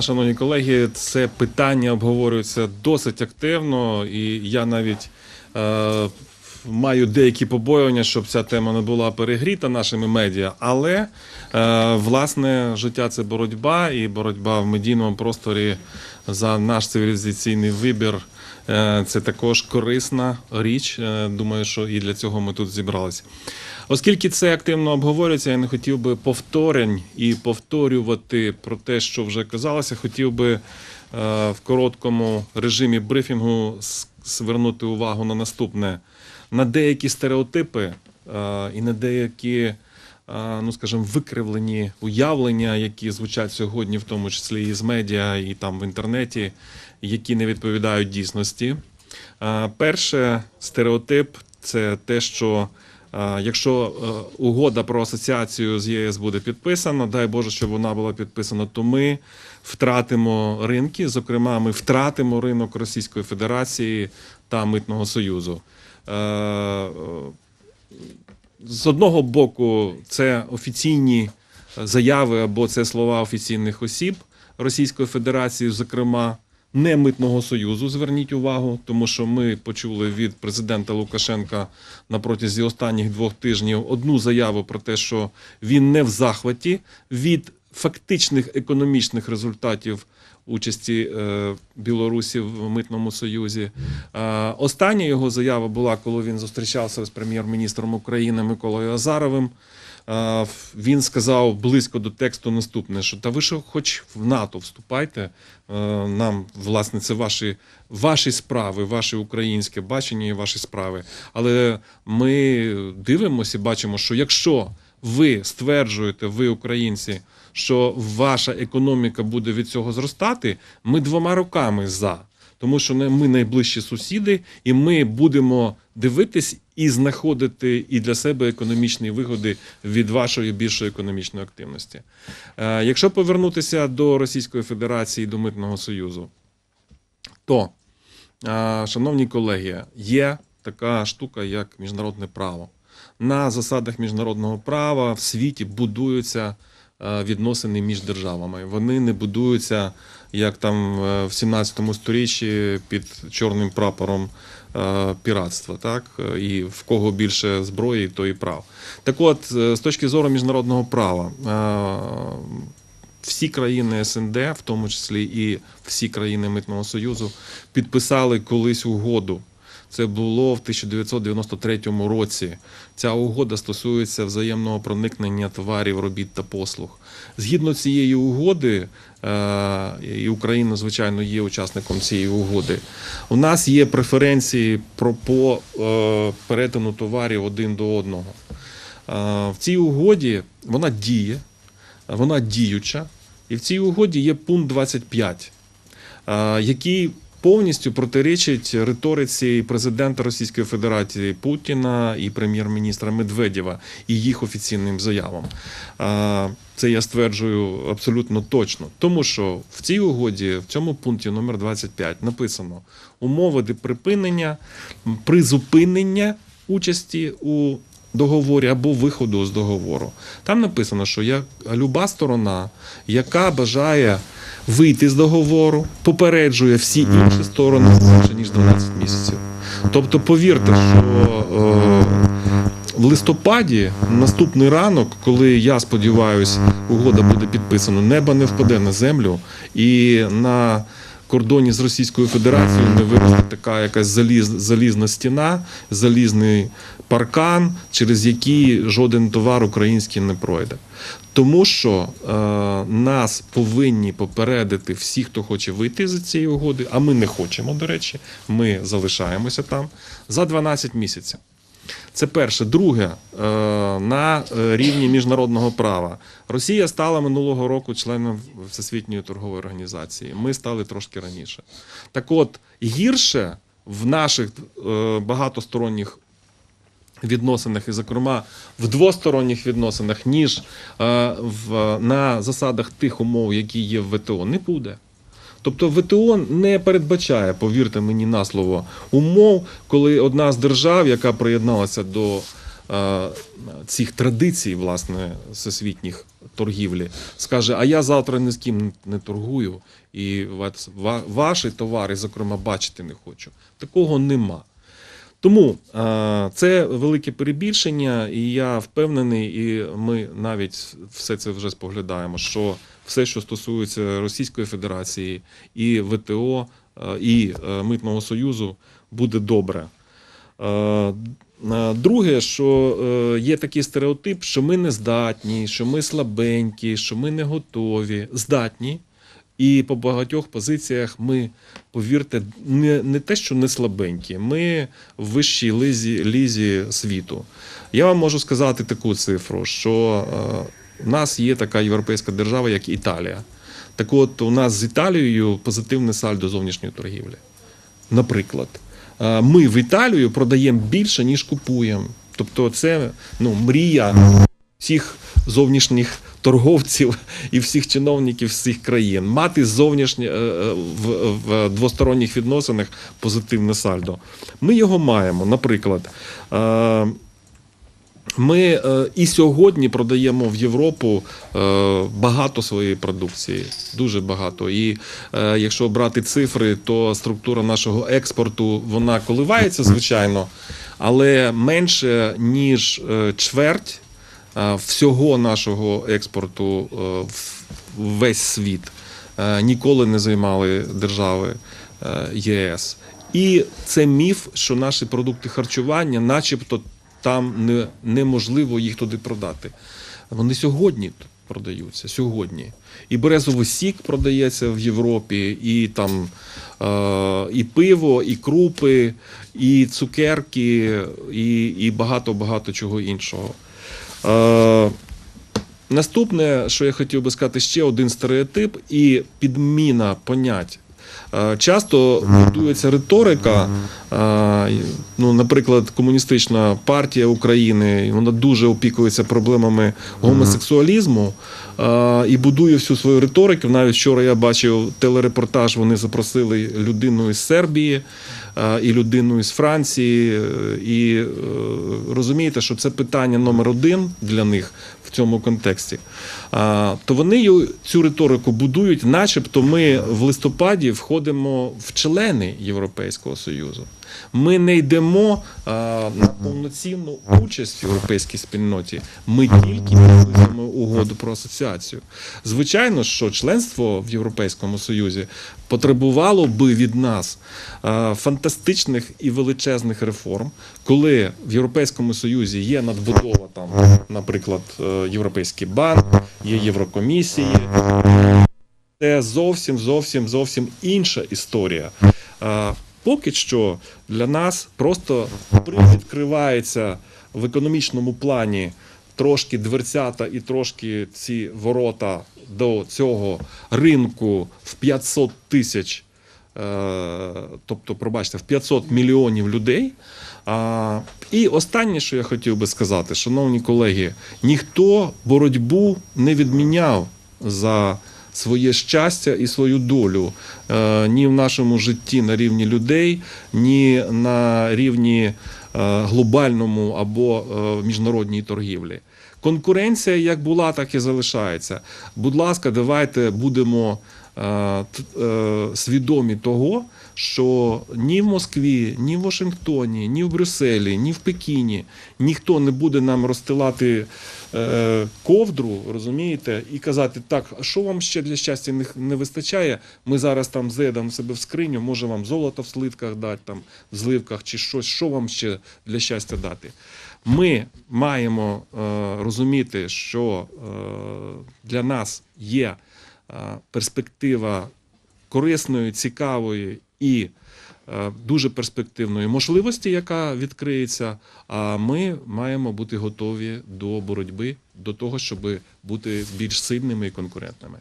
Шановні колеги, це питання обговорюється досить активно, і я навіть е, маю деякі побоювання, щоб ця тема не була перегріта нашими медіа. Але е, власне життя це боротьба, і боротьба в медійному просторі за наш цивілізаційний вибір. е, Це також корисна річ. Е, Думаю, що і для цього ми тут зібралися. Оскільки це активно обговорюється, я не хотів би повторень і повторювати про те, що вже казалося. Хотів би е, в короткому режимі брифінгу звернути увагу на наступне: на деякі стереотипи е, і на деякі, е, ну скажімо, викривлені уявлення, які звучать сьогодні, в тому числі і з медіа, і там в інтернеті, які не відповідають дійсності. Е, Перше стереотип це те, що якщо е, угода про асоціацію з ЄС буде підписана, дай Боже, щоб вона була підписана, то ми втратимо ринки. Зокрема, ми втратимо ринок Російської Федерації та Митного Союзу. Е, З одного боку, це офіційні заяви або це слова офіційних осіб Російської Федерації, зокрема не митного союзу. Зверніть увагу, тому що ми почули від президента Лукашенка на протязі останніх двох тижнів одну заяву про те, що він не в захваті від фактичних економічних результатів. Участі е, Білорусі в митному союзі. Е, остання його заява була, коли він зустрічався з прем'єр-міністром України Миколою Азаровим. Е, він сказав близько до тексту наступне: що та ви що хоч в НАТО вступайте. е, Нам, власне, це ваші, ваші справи, ваше українське бачення і ваші справи. Але ми дивимося бачимо, що якщо ви стверджуєте, ви українці, що ваша економіка буде від цього зростати, ми двома руками за. Тому що ми найближчі сусіди, і ми будемо дивитись і знаходити і для себе економічні вигоди від вашої більшої економічної активності. Е, Якщо повернутися до Російської Федерації, до Митного Союзу, то, е, шановні колеги, є така штука, як міжнародне право. На засадах міжнародного права в світі будуються відносини між державами. Вони не будуються як там е, в 17 сторіччі під чорним прапором е, піратства, так Е, і в кого більше зброї, то і прав. Так от, е, з точки зору міжнародного права. е, всі країни СНД, в тому числі і всі країни Митного Союзу, підписали колись угоду. Це було в 1993 році. Ця угода стосується взаємного проникнення товарів, робіт та послуг. Згідно цієї угоди, е, і Україна, звичайно, є учасником цієї угоди. У нас є преференції по е, перетину товарів один до одного. Е, В цій угоді вона діє, вона діюча, і в цій угоді є пункт 25, е, який повністю протирічить риториці президента Російської Федерації Путіна і прем'єр-міністра Медведєва і їх офіційним заявам. Це я стверджую абсолютно точно, тому що в цій угоді, в цьому пункті номер 25 написано умови припинення, призупинення участі у договорі або виходу з договору. Там написано, що я люба сторона, яка бажає вийти з договору, попереджує всі інші сторони менше ніж 12 місяців. Тобто, повірте, що е, в листопаді, наступний ранок, коли я сподіваюся, угода буде підписана, небо не впаде на землю і на кордоні з Російською Федерацією не виросте така якась заліз, залізна стіна, залізний паркан, через який жоден товар український не пройде. Тому що е, нас повинні попередити всі, хто хоче вийти з цієї угоди, а ми не хочемо, до речі, ми залишаємося там за 12 місяців. Це перше. Друге, е, на е, рівні міжнародного права. Росія стала минулого року членом Всесвітньої торгової організації. Ми стали трошки раніше. Так от, гірше в наших е, багатосторонніх відносинах, і, зокрема, в двосторонніх відносинах, ніж е, в, на засадах тих умов, які є в ВТО, не буде. Тобто ВТО не передбачає, повірте мені на слово, умов, коли одна з держав, яка приєдналася до е, цих традицій, власне, всесвітніх торгівлі скаже: А я завтра ні з ким не торгую, і ваші товари, зокрема, бачити не хочу. Такого нема. Тому це велике перебільшення, і я впевнений, і ми навіть все це вже споглядаємо, що все, що стосується Російської Федерації і ВТО, і е, Митного Союзу, буде добре. Е, Друге, що е, є такий стереотип, що ми не здатні, що ми слабенькі, що ми не готові. Здатні. І по багатьох позиціях ми, повірте, не, не те, що не слабенькі, ми в вищій лізі, лізі світу. Я вам можу сказати таку цифру, що е, в нас є така європейська держава, як Італія. Так от, у нас з Італією позитивне сальдо зовнішньої торгівлі. Наприклад, Е, ми в Італію продаємо більше, ніж купуємо. Тобто, це ну, мрія всіх зовнішніх торговців і всіх чиновників всіх країн мати зовнішнє е, е, в, в двосторонніх відносинах позитивне сальдо. Ми його маємо. Наприклад, е, ми і сьогодні продаємо в Європу багато своєї продукції, дуже багато. І якщо брати цифри, то структура нашого експорту вона коливається, звичайно, але менше ніж чверть всього нашого експорту е, в весь світ е, ніколи не займали держави е, ЄС. І це міф, що наші продукти харчування, начебто, там не, неможливо їх туди продати. Вони сьогодні продаються. Сьогодні. І березовий сік продається в Європі, і там е, і пиво, і крупи, і цукерки, і, і багато-багато чого іншого. Е, Наступне, що я хотів би сказати, ще один стереотип і підміна понять. Е, Часто будується риторика. е, Ну, наприклад, комуністична партія України вона дуже опікується проблемами гомосексуалізму і будує всю свою риторику. Навіть вчора я бачив телерепортаж. Вони запросили людину із Сербії і людину із Франції. е, І е, розумієте, що це питання номер один для них в цьому контексті. То вони цю риторику будують, начебто ми в листопаді входимо в члени Європейського Союзу. Ми не йдемо а, на повноцінну участь в європейській спільноті. Ми тільки підписуємо угоду про асоціацію. Звичайно, що членство в Європейському Союзі потребувало би від нас а, фантастичних і величезних реформ, коли в Європейському Союзі є надбудова там, наприклад, е, Європейський банк, є Єврокомісії. Це зовсім зовсім зовсім інша історія. Поки що для нас просто відкривається в економічному плані трошки дверцята і трошки ці ворота до цього ринку в 500 тисяч, е, тобто, пробачте, в 500 мільйонів людей. І останнє, що я хотів би сказати, шановні колеги, ніхто боротьбу не відміняв за своє щастя і свою долю е, ні в нашому житті на рівні людей, ні на рівні е, глобальному або е, міжнародній торгівлі. Конкуренція як була, так і залишається. Будь ласка, давайте будемо свідомі того, що ні в Москві, ні в Вашингтоні, ні в Брюсселі, ні в Пекіні ніхто не буде нам розстилати е, ковдру, розумієте, і казати, так, а що вам ще для щастя не, не вистачає? Ми зараз там зайдемо себе в скриню, може вам золото в слитках дати, там, в зливках чи щось, що вам ще для щастя дати. Ми маємо е, розуміти, що е, для нас є е, перспектива корисної, цікавої і е, дуже перспективної можливості, яка відкриється. А ми маємо бути готові до боротьби, до того, щоб бути більш сильними і конкурентними.